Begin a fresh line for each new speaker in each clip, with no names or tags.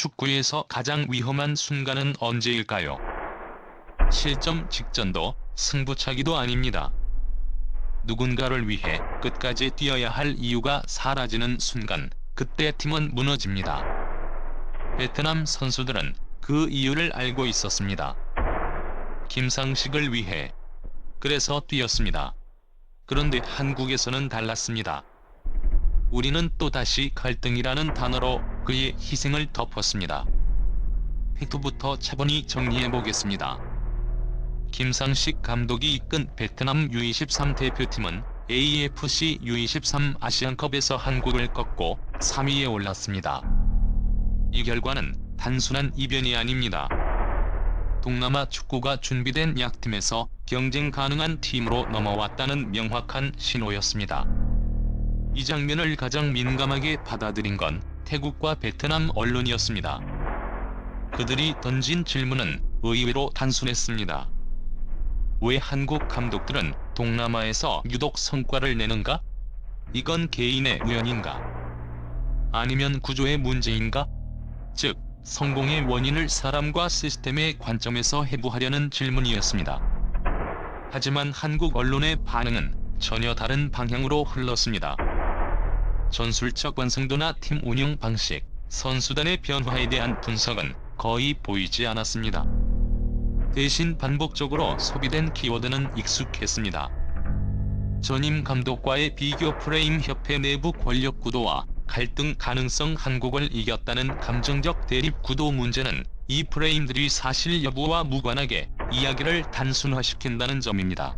축구에서 가장 위험한 순간은 언제일까요? 실점 직전도 승부차기도 아닙니다. 누군가를 위해 끝까지 뛰어야 할 이유가 사라지는 순간, 그때 팀은 무너집니다. 베트남 선수들은 그 이유를 알고 있었습니다. 김상식을 위해. 그래서 뛰었습니다. 그런데 한국에서는 달랐습니다. 우리는 또다시 갈등이라는 단어로 그의 희생을 덮었습니다. 팩트부터 차분히 정리해 보겠습니다. 김상식 감독이 이끈 베트남 U23 대표팀은 AFC U23 아시안컵에서 한국을 꺾고 3위에 올랐습니다. 이 결과는 단순한 이변이 아닙니다. 동남아 축구가 준비된 약팀에서 경쟁 가능한 팀으로 넘어왔다는 명확한 신호였습니다. 이 장면을 가장 민감하게 받아들인 건 태국과 베트남 언론이었습니다. 그들이 던진 질문은 의외로 단순했습니다. 왜 한국 감독들은 동남아에서 유독 성과를 내는가? 이건 개인의 우연인가? 아니면 구조의 문제인가? 즉, 성공의 원인을 사람과 시스템의 관점에서 해부하려는 질문이었습니다. 하지만 한국 언론의 반응은 전혀 다른 방향으로 흘렀습니다. 전술적 완성도나 팀 운영 방식, 선수단의 변화에 대한 분석은 거의 보이지 않았습니다. 대신 반복적으로 소비된 키워드는 익숙했습니다. 전임 감독과의 비교 프레임 협회 내부 권력 구도와 갈등 가능성 한국을 이겼다는 감정적 대립 구도 문제는 이 프레임들이 사실 여부와 무관하게 이야기를 단순화시킨다는 점입니다.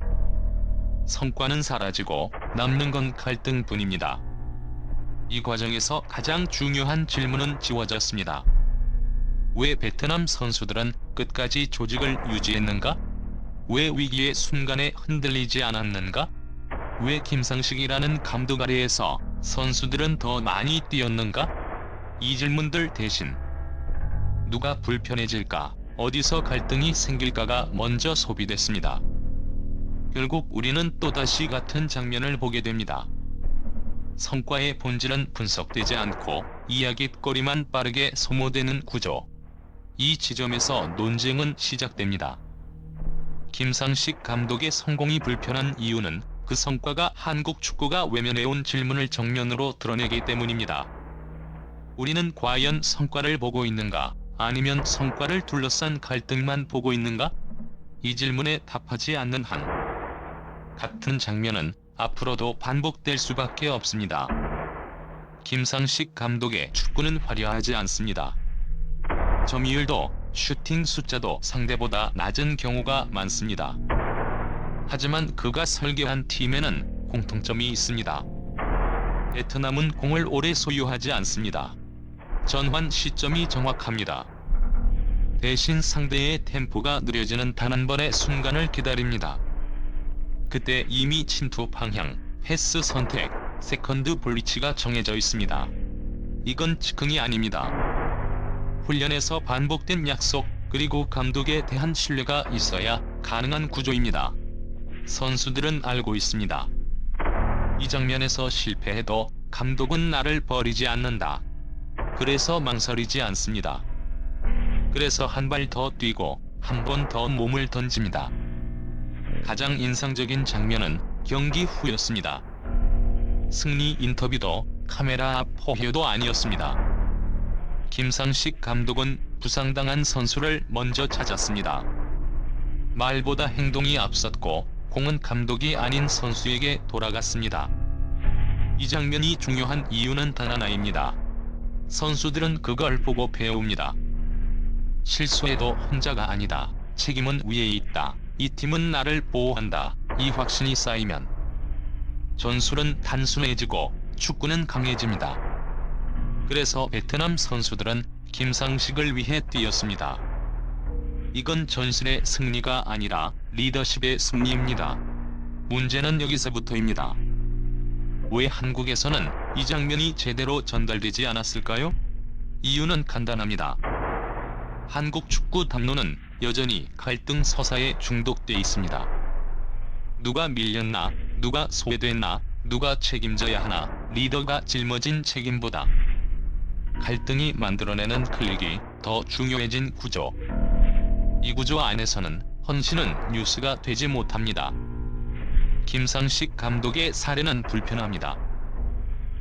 성과는 사라지고 남는 건 갈등뿐입니다. 이 과정에서 가장 중요한 질문은 지워졌습니다. 왜 베트남 선수들은 끝까지 조직을 유지했는가? 왜 위기의 순간에 흔들리지 않았는가? 왜 김상식이라는 감독 아래에서 선수들은 더 많이 뛰었는가? 이 질문들 대신 누가 불편해질까, 어디서 갈등이 생길까가 먼저 소비됐습니다. 결국 우리는 또다시 같은 장면을 보게 됩니다. 성과의 본질은 분석되지 않고 이야깃거리만 빠르게 소모되는 구조. 이 지점에서 논쟁은 시작됩니다. 김상식 감독의 성공이 불편한 이유는 그 성과가 한국 축구가 외면해온 질문을 정면으로 드러내기 때문입니다. 우리는 과연 성과를 보고 있는가, 아니면 성과를 둘러싼 갈등만 보고 있는가? 이 질문에 답하지 않는 한, 같은 장면은 앞으로도 반복될 수밖에 없습니다. 김상식 감독의 축구는 화려하지 않습니다. 점유율도 슈팅 숫자도 상대보다 낮은 경우가 많습니다. 하지만 그가 설계한 팀에는 공통점이 있습니다. 베트남은 공을 오래 소유하지 않습니다. 전환 시점이 정확합니다. 대신 상대의 템포가 느려지는 단 한 번의 순간을 기다립니다. 그때 이미 침투 방향, 패스 선택, 세컨드 볼리치가 정해져 있습니다. 이건 즉흥이 아닙니다. 훈련에서 반복된 약속, 그리고 감독에 대한 신뢰가 있어야 가능한 구조입니다. 선수들은 알고 있습니다. 이 장면에서 실패해도 감독은 나를 버리지 않는다. 그래서 망설이지 않습니다. 그래서 한 발 더 뛰고 한 번 더 몸을 던집니다. 가장 인상적인 장면은 경기 후였습니다. 승리 인터뷰도 카메라 앞 포효도 아니었습니다. 김상식 감독은 부상당한 선수를 먼저 찾았습니다. 말보다 행동이 앞섰고 공은 감독이 아닌 선수에게 돌아갔습니다. 이 장면이 중요한 이유는 단 하나입니다. 선수들은 그걸 보고 배웁니다. 실수해도 혼자가 아니다. 책임은 위에 있다. 이 팀은 나를 보호한다. 이 확신이 쌓이면 전술은 단순해지고 축구는 강해집니다. 그래서 베트남 선수들은 김상식을 위해 뛰었습니다. 이건 전술의 승리가 아니라 리더십의 승리입니다. 문제는 여기서부터입니다. 왜 한국에서는 이 장면이 제대로 전달되지 않았을까요? 이유는 간단합니다. 한국 축구 담론은 여전히 갈등 서사에 중독돼 있습니다. 누가 밀렸나, 누가 소외됐나, 누가 책임져야 하나, 리더가 짊어진 책임보다 갈등이 만들어내는 클릭이 더 중요해진 구조. 이 구조 안에서는 헌신은 뉴스가 되지 못합니다. 김상식 감독의 사례는 불편합니다.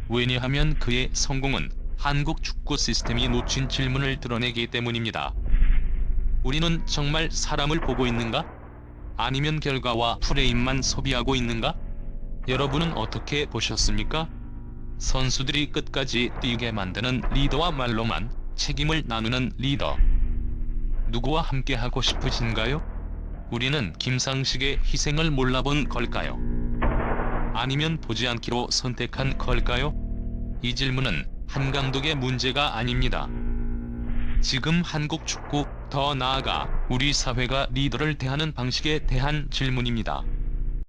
왜냐하면 그의 성공은 한국 축구 시스템이 놓친 질문을 드러내기 때문입니다. 우리는 정말 사람을 보고 있는가? 아니면 결과와 프레임만 소비하고 있는가? 여러분은 어떻게 보셨습니까? 선수들이 끝까지 뛰게 만드는 리더와 말로만 책임을 나누는 리더. 누구와 함께 하고 싶으신가요? 우리는 김상식의 희생을 몰라본 걸까요? 아니면 보지 않기로 선택한 걸까요? 이 질문은 한 감독의 문제가 아닙니다. 지금 한국 축구, 더 나아가 우리 사회가 리더를 대하는 방식에 대한 질문입니다.